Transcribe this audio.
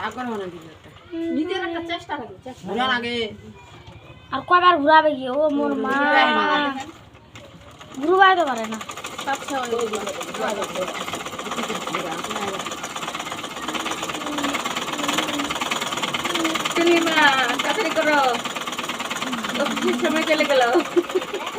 Aku mau nanti. Ini dia nak cesta lagi. Mana lagi? Aku baru berapa gigi? Oh, mau mana? फाप्रे वाबोरे लुτο ताफ्शो ऐा। पापकेको रोख, लोक्स है